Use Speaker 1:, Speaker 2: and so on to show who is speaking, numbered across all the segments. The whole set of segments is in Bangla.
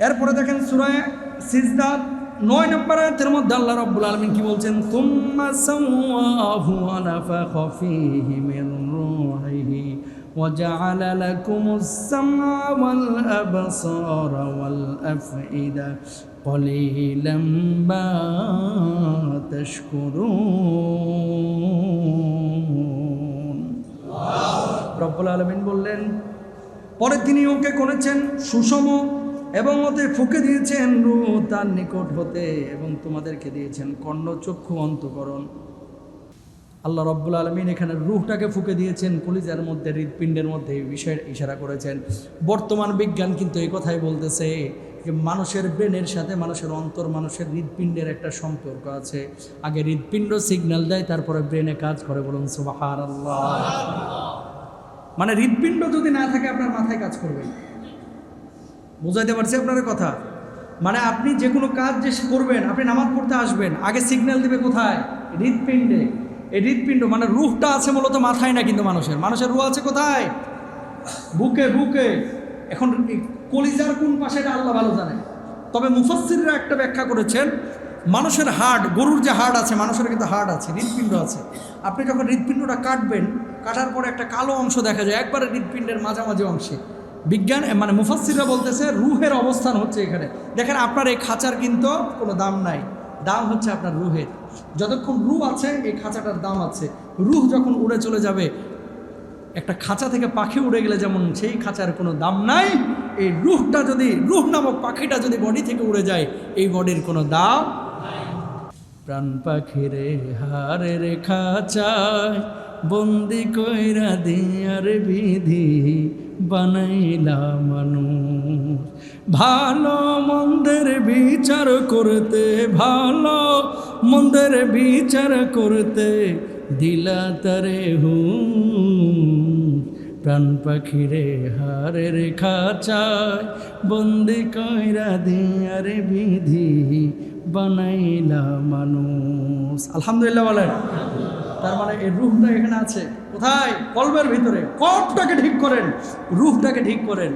Speaker 1: এরপরে দেখেন সুরায় সিজদা নয় নম্বর আয়াতের মধ্যে আল্লাহ রাব্বুল আলামিন কি বলছেন তুম্মা সাওয়াহু ওয়া নাফাখা ফীহি মিন রূহিহি وجعل لكم السمع والأبصار والأفئدة قليلا ما تشكرون রব্বুল আলমিন বললেন পরে তিনি ওকে করেছেন সুষম এবং ওতে ফুকে দিয়েছেন রু তার নিকট হতে এবং তোমাদেরকে দিয়েছেন কর্ণ চক্ষু অন্তকরণ। আল্লাহ রব্বুল আলমিন এখানে রুহটাকে ফুকে দিয়েছেন, কলিজার মধ্যে, হৃৎপিণ্ডের মধ্যে এই বিষয়ের ইশারা করেছেন। বর্তমান বিজ্ঞান কিন্তু এই কথাই বলতেছে যে মানুষের ব্রেনের সাথে মানুষের অন্তর, মানুষের হৃৎপিণ্ডের একটা সম্পর্ক আছে। আগে হৃৎপিণ্ড সিগন্যাল দেয়, তারপরে ব্রেনে কাজ করে বলুন আল্লাহ মানে হৃৎপিণ্ড যদি না থাকে, আপনার মাথায় কাজ করবে না। বুঝাইতে পারছি আপনার কথা? মানে আপনি যে কোনো কাজ যে করবেন, আপনি নামাজ পড়তে আসবেন, আগে সিগন্যাল দেবে কোথায়? হৃৎপিণ্ডে। এই হৃৎপিণ্ড মানে রুহটা আছে মূলত মাথায় না কিন্তু মানুষের? মানুষের রুহ আছে কোথায়? বুকে বুকে। এখন কলিজার কোন পাশে এটা আল্লাহ ভালো জানে। তবে মুফাসসিররা একটা ব্যাখ্যা করেছেন, মানুষের হার্ট গরুর যে হার্ট আছে, মানুষের কিন্তু হার্ট আছে, হৃৎপিণ্ড আছে। আপনি যখন হৃৎপিণ্ডটা কাটবেন, কাটার পরে একটা কালো অংশ দেখা যায়, একবারে হৃৎপিণ্ডের মাঝামাঝি অংশে। বিজ্ঞান মানে মুফাসসিররা বলতেছে রুহের অবস্থান হচ্ছে এখানে। দেখেন, আপনার এই খাঁচার কিন্তু কোনো দাম নাই। দাম হচ্ছে আপনার রুহের। যতক্ষণ রুহ আছে, এই খাঁচাটার দাম আছে। রুহ যখন উড়ে চলে যাবে, একটা খাঁচা থেকে পাখি উড়ে গেলে যেমন সেই খাঁচার কোনো দাম নাই, এই রুহটা যদি, রুহ নামক পাখিটা যদি বডি থেকে উড়ে যায়, এই বডির কোনো দাম প্রাণ পাখিরে হারের খাঁচায় বন্দি কইরা দিয়ার বিধি বানাইলা মানুষ। ভালো মন্দের বিচার করতে, ভালো মন্দের বিচার করতে দিলা তারে হুম প্রাণ পাখিরে হারের খাঁচায় বন্দি কইরা দিয়ার বিধি বানাইলা মানুষ। আলহামদুলিল্লাহ বলেন। তার মানে এই রুহটা এখানে আছে। কোথায়? কলবের ভিতরে। কপটাকে ঠিক করেন। রুহটাকে ঠিক করেন।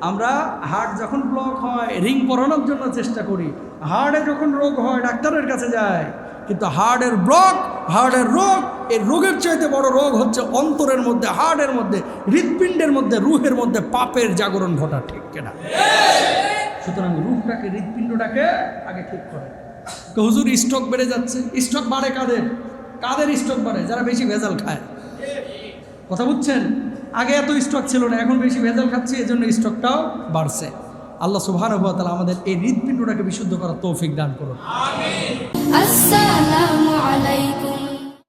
Speaker 1: আমরা হার্ট যখন ব্লক হয়, রিং পরানোর জন্য চেষ্টা করি। হার্টে যখন রোগ হয়, ডাক্তারের কাছে যায়। কিন্তু হার্টের ব্লক, হার্টের রোগ, এই রোগের চাইতে বড় রোগ হচ্ছে অন্তরের মধ্যে, হার্টের মধ্যে, হৃৎপিণ্ডের মধ্যে, রুহের মধ্যে পাপের জাগরণ ঘটা ঠিক কেনা। সুতরাং রুহটাকে, হৃৎপিণ্ডটাকে আগে ঠিক করে হুজুর স্টক বেড়ে যাচ্ছে। স্টক বাড়ে কাদের? কাদের স্টক বাড়ে? যারা বেশি ভেজাল খায়। কথা বুঝছেন? আগে এত স্টক ছিল না, এখন বেশি ভেজাল খাচ্ছি জন্য স্টকটাও বাড়ছে। আল্লাহ সুবহান ওয়া তাহলে আমাদের এই হৃদপিণ্ডটাকে বিশুদ্ধ করার তৌফিক দান করুন।
Speaker 2: আসসালামু আলাইকুম।